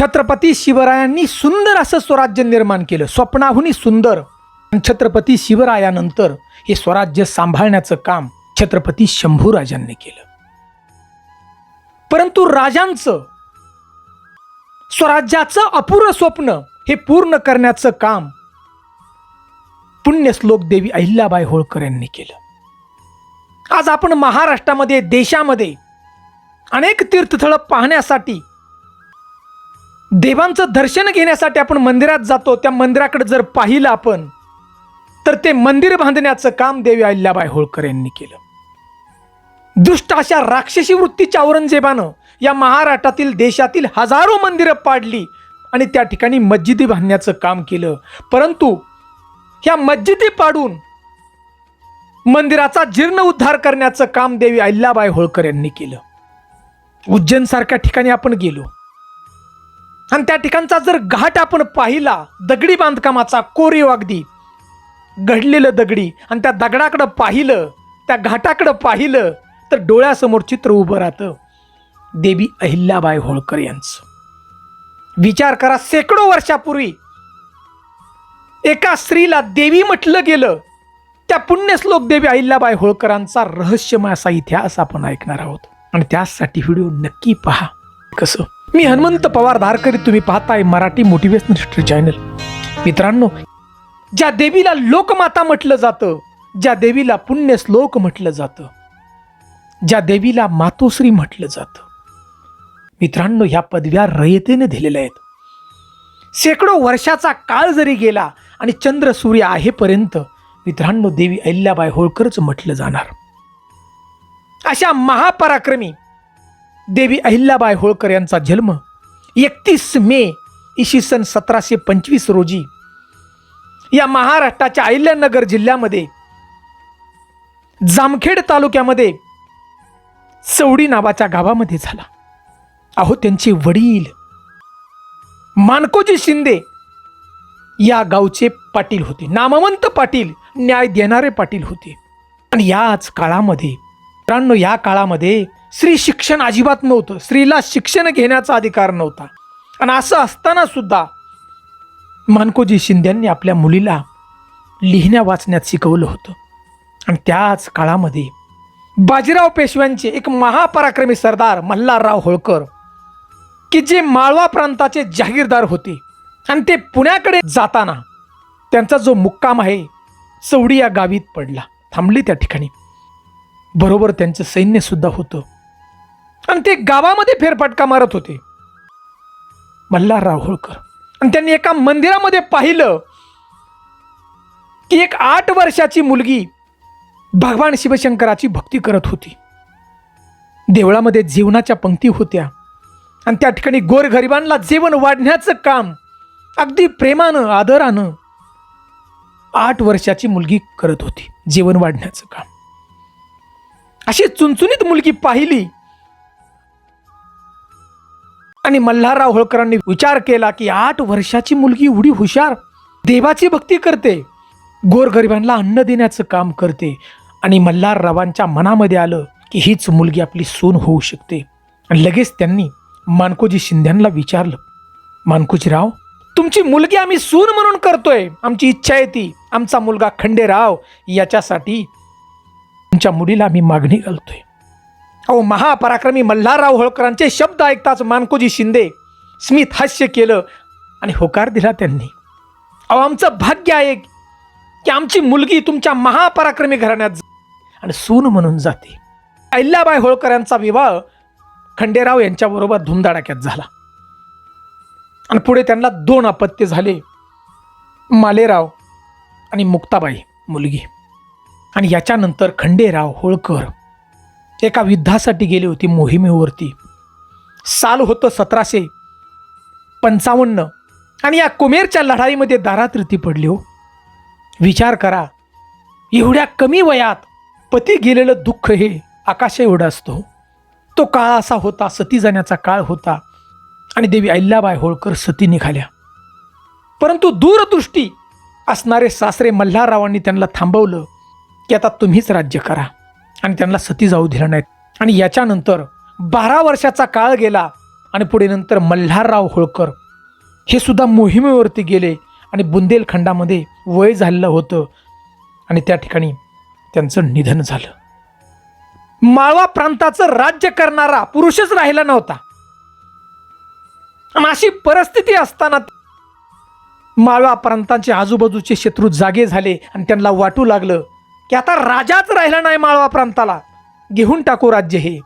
छत्रपती शिवरायांनी सुंदर असं स्वराज्य निर्माण केलं. स्वप्नाहुनी सुंदर. छत्रपती शिवरायानंतर हे स्वराज्य सांभाळण्याचं काम छत्रपती शंभूराजांनी केलं. परंतु राजांचं स्वराज्याचं अपूर्ण स्वप्न हे पूर्ण करण्याचं काम पुण्यश्लोक देवी अहिल्याबाई होळकर यांनी केलं. आज आपण महाराष्ट्रामध्ये देशामध्ये अनेक तीर्थस्थळं पाहण्यासाठी देवांचं दर्शन घेण्यासाठी आपण मंदिरात जातो त्या मंदिराकडे जर पाहिलं आपण तर ते मंदिर बांधण्याचं काम देवी अहिल्याबाई होळकर यांनी केलं. दुष्ट अशा राक्षसी वृत्तीच्या औरंगजेबानं या महाराष्ट्रातील देशातील हजारो मंदिरं पाडली आणि त्या ठिकाणी मस्जिदी बांधण्याचं काम केलं. परंतु ह्या मस्जिदी पाडून मंदिराचा जीर्ण उद्धार करण्याचं काम देवी अहिल्याबाई होळकर यांनी केलं. उज्जैनसारख्या ठिकाणी आपण गेलो. आणि त्या ठिकाणचा जर घाट आपण पाहिला दगडी बांधकामाचा कोरीव अगदी घडलेलं दगडी आणि त्या दगडाकडं पाहिलं त्या घाटाकडं पाहिलं तर डोळ्यासमोर चित्र उभं राहतं. देवी अहिल्याबाई होळकर यांचं. विचार करा शेकडो वर्षापूर्वी एका स्त्रीला देवी म्हटलं गेलं. त्या पुण्यश्लोक देवी अहिल्याबाई होळकरांचा रहस्यमय असा इतिहास आपण ऐकणार आहोत. आणि त्यासाठी व्हिडिओ नक्की पहा. कसं? मी हनुमंत पवार धारकरी तुम्ही पाहताय मराठी मोटिवेशनल हिस्ट्री चॅनल मित्रांनो ज्या देवीला लोकमाता म्हटलं जातं ज्या देवीला पुण्यश्लोक म्हटलं जातं ज्या देवीला मातोश्री म्हटलं जातं मित्रांनो ह्या पदव्या रयतेने दिलेल्या आहेत. शेकडो वर्षाचा काळ जरी गेला आणि चंद्र सूर्य आहेपर्यंत मित्रांनो देवी अहिल्याबाई होळकरच म्हटलं जाणार. अशा महापराक्रमी देवी अहिल्याबाई होळकर यांचा जन्म एकतीस मे इसवी सन सतराशे पंचवीस रोजी या महाराष्ट्राच्या अहिल्यानगर जिल्ह्यामध्ये जामखेड तालुक्यामध्ये सवडी नावाच्या गावामध्ये झाला. अहो त्यांचे वडील मानकोजी शिंदे या गावचे पाटील होते. नामवंत पाटील न्याय देणारे पाटील होते. आणि याच काळामध्ये मित्रांनो या काळामध्ये स्त्री शिक्षण अजिबात नव्हतं. स्त्रीला शिक्षण घेण्याचा अधिकार नव्हता. आणि असं असताना सुद्धा मानकोजी शिंद्यांनी आपल्या मुलीला लिहिण्या वाचण्यात शिकवलं होतं. आणि त्याच काळामध्ये बाजीराव पेशव्यांचे एक महापराक्रमी सरदार मल्हारराव होळकर की जे माळवा प्रांताचे जहागीरदार होते आणि ते पुण्याकडे जाताना त्यांचा जो मुक्काम आहे चौडी या गावीत पडला थांबली त्या ठिकाणी. बरोबर त्यांचं सैन्यसुद्धा होतं. आणि ते गावामध्ये फेरफटका मारत होते. मल्हारराव होळकर आणि त्यांनी एका मंदिरामध्ये पाहिलं की एक आठ वर्षाची मुलगी भगवान शिवशंकराची भक्ती करत होती. देवळामध्ये जेवणाच्या पंक्ती होत्या. आणि त्या ठिकाणी गोरगरिबांना जेवण वाढण्याचं काम अगदी प्रेमानं आदरानं आठ वर्षाची मुलगी करत होती जेवण वाढण्याचं काम. अशी चुनचुनीत मुलगी पाहिली आणि मल्हारराव होळकरांनी विचार केला की आठ वर्षाची मुलगी एवढी हुशार देवाची भक्ती करते. गोरगरिबांना अन्न देण्याचं काम करते आणि मल्हाररावांच्या मनामध्ये आलं की हीच मुलगी आपली सून होऊ शकते. आणि लगेच त्यांनी मानकोजी शिंद्यांना विचारलं मानकोजीराव तुमची मुलगी आम्ही सून म्हणून करतोय. आमची इच्छा आहे ती. आमचा मुलगा खंडेराव याच्यासाठी तुमच्या मुलीला आम्ही मागणी घालतोय. अहो महापराक्रमी मल्हारराव होळकरांचे शब्द ऐकताच मानकोजी शिंदे स्मित हास्य केलं आणि होकार दिला त्यांनी. अहो आमचं भाग्य आहे की आमची मुलगी तुमच्या महापराक्रमी घराण्यात आणि सून म्हणून जाते. अहिल्याबाई होळकरांचा विवाह खंडेराव यांच्याबरोबर धुमधडाक्यात झाला. आणि पुढे त्यांना दोन अपत्य झाले. मालेराव आणि मुक्ताबाई मुलगी. आणि याच्यानंतर खंडेराव होळकर. एका युद्धासाठी गेली होती मोहिमेवरती. साल होतं सतराशे पंचावन्न. आणि या कुमेरच्या लढाईमध्ये दारातृती पडली हो. विचार करा एवढ्या कमी वयात पती गेलेलं दुःख हे आकाश एवढं असतो हो. तो काळ असा होता सती जाण्याचा काळ होता. आणि देवी अहिल्याबाई होळकर सती निघाल्या. परंतु दूरदृष्टी असणारे सासरे मल्हाररावांनी त्यांना थांबवलं की आता तुम्हीच राज्य करा. आणि त्यांना सती जाऊ दिलं नाहीत. आणि याच्यानंतर बारा वर्षाचा काळ गेला आणि पुढे नंतर मल्हारराव होळकर हे सुद्धा मोहिमेवरती गेले आणि बुंदेलखंडामध्ये वय झालेलं होतं. आणि त्या ठिकाणी त्यांचं निधन झालं. माळवा प्रांताचं राज्य करणारा पुरुषच राहिला नव्हता. आणि अशी परिस्थिती असताना माळवा प्रांतांचे आजूबाजूचे शत्रू जागे झाले आणि त्यांना वाटू लागलं की आता राजाच राहिला नाही माळवा प्रांताला. घेऊन टाकू राज्य हे.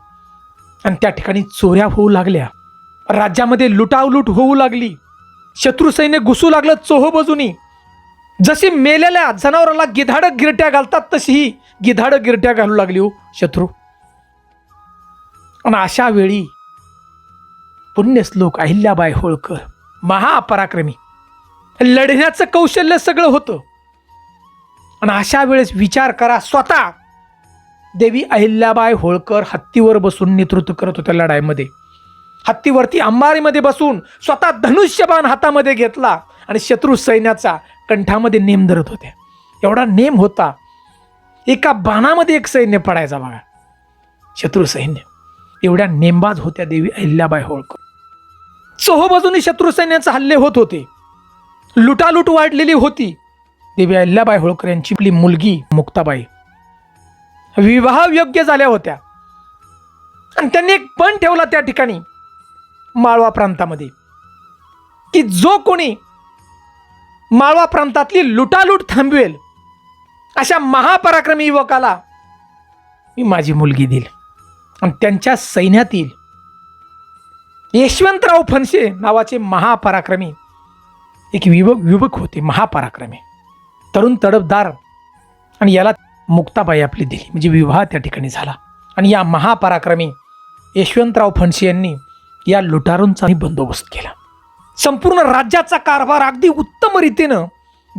आणि त्या ठिकाणी चोऱ्या होऊ लागल्या. राज्यामध्ये लुटावलूट होऊ लागली. शत्रू सैन्य घुसू लागलं चोह बाजूनी जशी मेलेल्या जनावराला गिधाडं गिरट्या घालतात तशीही गिधाडं गिरट्या घालू लागली हो शत्रू. आणि अशा वेळी पुण्यश्लोक अहिल्याबाई होळकर महापराक्रमी. लढण्याचं कौशल्य सगळं होतं. आणि अशा वेळेस विचार करा स्वतः. देवी अहिल्याबाई होळकर हत्तीवर बसून नेतृत्व करत होत्या लढाईमध्ये. हत्तीवरती अंबारीमध्ये बसून स्वतः धनुष्यबाण हातामध्ये घेतला आणि शत्रू सैन्याचा कंठामध्ये नेम धरत होत्या. एवढा नेम होता. एका बाणामध्ये एक सैन्य पडायचा बघा शत्रू सैन्य. एवढ्या नेमबाज होत्या देवी अहिल्याबाई होळकर. चोहोबाजूनी शत्रू सैन्याचे हल्ले होत होते. लुटालूट वाढलेली होती. देवी अहिल्याबाई होळकर यांची आपली मुलगी मुक्ताबाई. विवाह योग्य झाल्या होत्या. आणि त्यांनी एक पण ठेवला त्या ठिकाणी माळवा प्रांतामध्ये. की जो कोणी माळवा प्रांतातली लुटालूट थांबवेल अशा महापराक्रमी युवकाला मी माझी मुलगी देईल. आणि त्यांच्या सैन्यातील यशवंतराव फणसे नावाचे महापराक्रमी एक युवक युवक होते महापराक्रमी. तरुण तडफदार आणि याला मुक्ताबाई आपली दिली. म्हणजे विवाह त्या ठिकाणी झाला. आणि या महापराक्रमी यशवंतराव फणसे यांनी या लुटारूंचाही बंदोबस्त केला. संपूर्ण राज्याचा कारभार अगदी उत्तम रीतीनं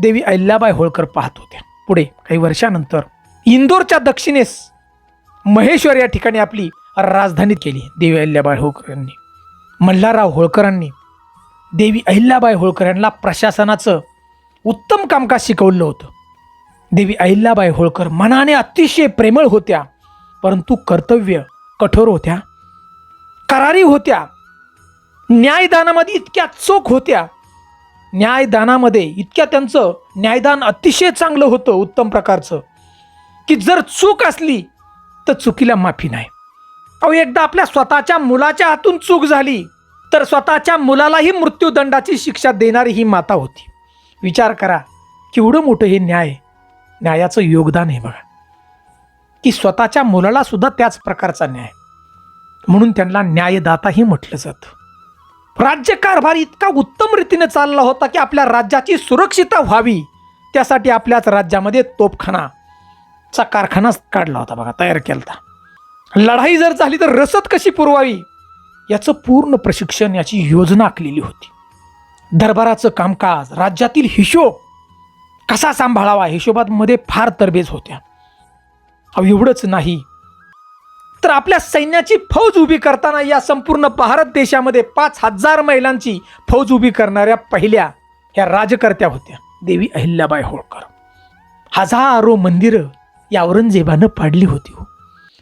देवी अहिल्याबाई होळकर पाहत होत्या. पुढे काही वर्षानंतर इंदोरच्या दक्षिणेस महेश्वर या ठिकाणी आपली राजधानी केली. देवी अहिल्याबाई होळकर यांनी. मल्हारराव होळकरांनी देवी अहिल्याबाई होळकर यांना प्रशासनाचं उत्तम कामकाज शिकवलं होतं. देवी अहिल्याबाई होळकर मनाने अतिशय प्रेमळ होत्या परंतु कर्तव्य कठोर होत्या करारी होत्या न्यायदानामध्ये इतक्या चोख होत्या. न्यायदानामध्ये इतक्या त्यांचं न्यायदान अतिशय चांगलं होतं उत्तम प्रकारचं की जर चूक असली तर चुकीला माफी नाही. अहो एकदा आपल्या स्वतःच्या मुलाच्या हातून चूक झाली तर स्वतःच्या मुलालाही मृत्यूदंडाची शिक्षा देणारी ही माता होती. विचार करा केवढं मोठं हे न्याय न्यायाचं योगदान आहे बघा. की स्वतःच्या मुलाला सुद्धा त्याच प्रकारचा न्याय. म्हणून त्यांना न्यायदाताही म्हटलं जातं. राज्यकारभार इतका उत्तम रीतीने चालला होता की आपल्या राज्याची सुरक्षितता व्हावी त्यासाठी आपल्याच राज्यामध्ये तोपखानाचा कारखानाच काढला होता बघा तयार केला होता लढाई जर झाली तर रसद कशी पुरवावी? याचं पूर्ण प्रशिक्षण याची योजना आखलेली होती. दरबाराचं कामकाज राज्यातील हिशोब कसा सांभाळावा हिशोबामध्ये फार तरबेज होत्या. अहो एवढंच नाही. तर आपल्या सैन्याची फौज उभी करताना या संपूर्ण भारत देशामध्ये पाच हजार महिलांची फौज उभी करणाऱ्या पहिल्या ह्या राजकर्त्या होत्या देवी अहिल्याबाई होळकर. हजारो मंदिरं या औरंगजेबानं पाडली होती हो.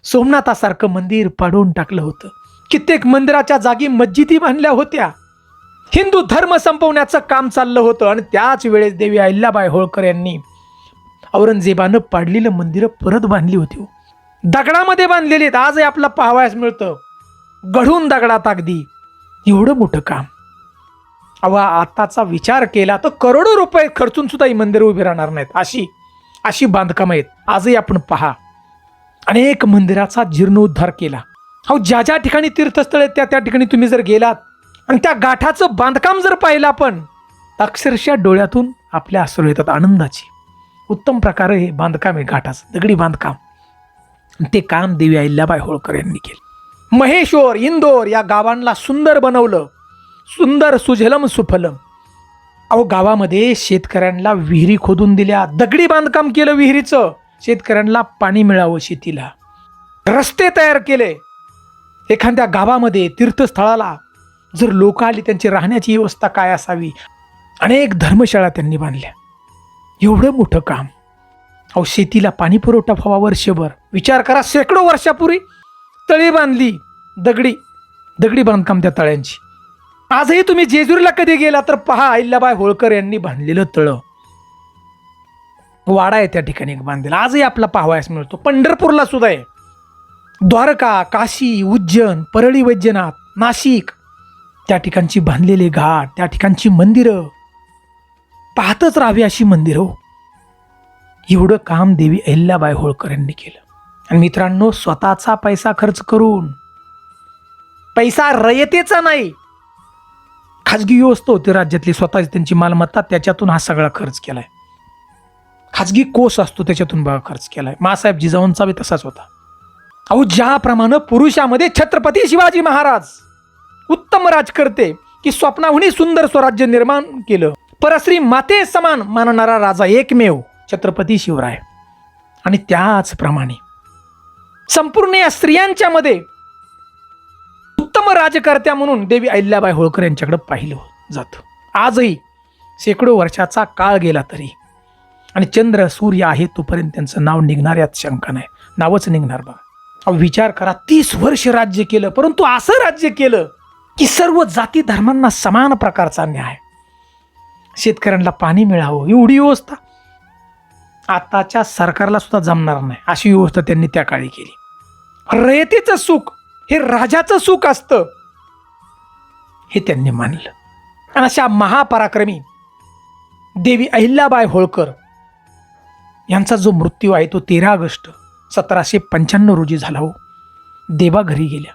सोमनाथासारखं मंदिर पाडून टाकलं होतं. कित्येक मंदिराच्या जागी मस्जिदी बांधल्या होत्या. हिंदू धर्म संपवण्याचं काम चाललं होतं आणि त्याच वेळेस देवी अहिल्याबाई होळकर यांनी औरंगजेबानं पाडलेलं मंदिरं परत बांधली होती. दगडामध्ये बांधलेली आहेत. आजही आपला पाहावयास मिळतं. गढून दगडात अगदी. एवढं मोठं काम. अवा आताचा विचार केला तर करोडो रुपये खर्चून सुद्धा ही मंदिरं उभी राहणार नाहीत. अशी अशी बांधकामं आहेत. आजही आपण पहा. अनेक मंदिराचा जीर्णोद्धार केला. अहो ज्या ज्या ठिकाणी तीर्थस्थळ आहेत त्या त्या ठिकाणी तुम्ही जर गेलात आणि त्या गाठाचं बांधकाम जर पाहिलं आपण अक्षरशः डोळ्यातून आपल्या आसरू येतात आनंदाची. उत्तम प्रकारे हे बांधकाम आहे घाटाचं दगडी बांधकाम. ते काम देवी अहिल्याबाई होळकर यांनी केलं. महेश्वर इंदोर या गावांना सुंदर बनवलं. सुंदर सुजलम सुफलम. अहो गावामध्ये शेतकऱ्यांना विहिरी खोदून दिल्या. दगडी बांधकाम केलं विहिरीचं. शेतकऱ्यांना पाणी मिळावं शेतीला. रस्ते तयार केले. एखाद्या गावामध्ये तीर्थस्थळाला जर लोक आली त्यांची राहण्याची व्यवस्था काय असावी? अनेक धर्मशाळा त्यांनी बांधल्या. एवढं मोठं काम. अहो शेतीला पाणी पुरवठा व्हावा वर्षभर. विचार करा शेकडो वर्षापूर्वी तळी बांधली दगडी दगडी बांधकाम त्या तळ्यांची. आजही तुम्ही जेजुरीला कधी गेला तर पहा अहिल्याबाई होळकर यांनी बांधलेलं तळं. वाडा आहे त्या ठिकाणी एक बांधलेला. आजही आपला पाहावयास मिळतो. पंढरपूरला सुद्धा आहे. द्वारका काशी उज्जैन परळी वैद्यनाथ नाशिक त्या ठिकाणची बांधलेले घाट त्या ठिकाणची मंदिरं. पाहतच राहावी अशी मंदिरं हो. एवढं काम देवी अहिल्याबाई होळकर यांनी केलं. आणि मित्रांनो स्वतःचा पैसा खर्च करून पैसा रयतेचा नाही खाजगी व्यवस्था होती राज्यातली स्वतःची त्यांची मालमत्ता त्याच्यातून हा सगळा खर्च केलाय. खाजगी कोष असतो त्याच्यातून बघा खर्च केलाय. मासाहेब जिजाऊंचा बी तसाच होता. अहो ज्याप्रमाणे पुरुषामध्ये छत्रपती शिवाजी महाराज उत्तम राजकर्ते की स्वप्नाहूनही सुंदर स्वराज्य निर्माण केलं. परश्री माते समान मानणारा राजा एकमेव छत्रपती शिवराय. आणि त्याचप्रमाणे संपूर्ण या स्त्रियांच्या मध्ये उत्तम राजकर्त्या म्हणून देवी अहिल्याबाई होळकर यांच्याकडे पाहिलं जातं. आजही शेकडो वर्षाचा काळ गेला तरी आणि चंद्र सूर्य आहे तोपर्यंत त्यांचं नाव निघणार यात शंका नाही. नावच निघणार बा. अहो, विचार करा तीस वर्ष राज्य केलं परंतु असं राज्य केलं की सर्व जाती धर्मांना समान प्रकारचा न्याय. शेतकऱ्यांना पाणी मिळावं एवढी व्यवस्था. आताच्या सरकारला सुद्धा जमणार नाही अशी व्यवस्था त्यांनी त्या काळी केली. रयतेचं सुख हे राजाचं सुख असतं हे त्यांनी मानलं. आणि अशा महापराक्रमी देवी अहिल्याबाई होळकर यांचा जो मृत्यू आहे तो तेरा ऑगस्ट सतराशे पंच्याण्णव रोजी झाला हो. देवा घरी गेल्या.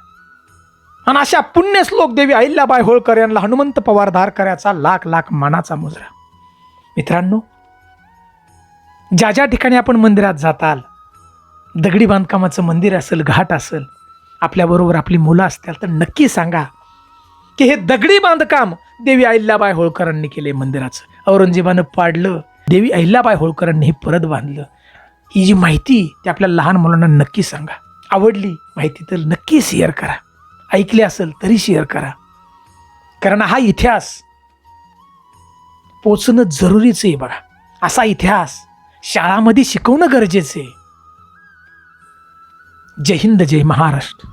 आणि अशा पुण्य श्लोक देवी अहिल्याबाई होळकर यांना हनुमंत पवार धारकऱ्याचा लाख लाख मानाचा मुजरा. मित्रांनो ज्या ज्या ठिकाणी आपण मंदिरात जाताल दगडी बांधकामाचं मंदिर असेल घाट असेल आपल्याबरोबर आपली मुलं असतील तर नक्की सांगा की हे दगडी बांधकाम देवी अहिल्याबाई होळकरांनी केले मंदिराचं. औरंगजेबानं पाडलं देवी अहिल्याबाई होळकरांनी हे परत बांधलं. ही जी माहिती ती आपल्या लहान मुलांना नक्की सांगा. आवडली माहिती तर नक्की शेअर करा. ऐकले असेल तरी शेअर करा. कारण हा इतिहास पोचणं जरुरीच आहे बघा. असा इतिहास शाळामध्ये शिकवणं गरजेचं आहे. जय हिंद जय महाराष्ट्र.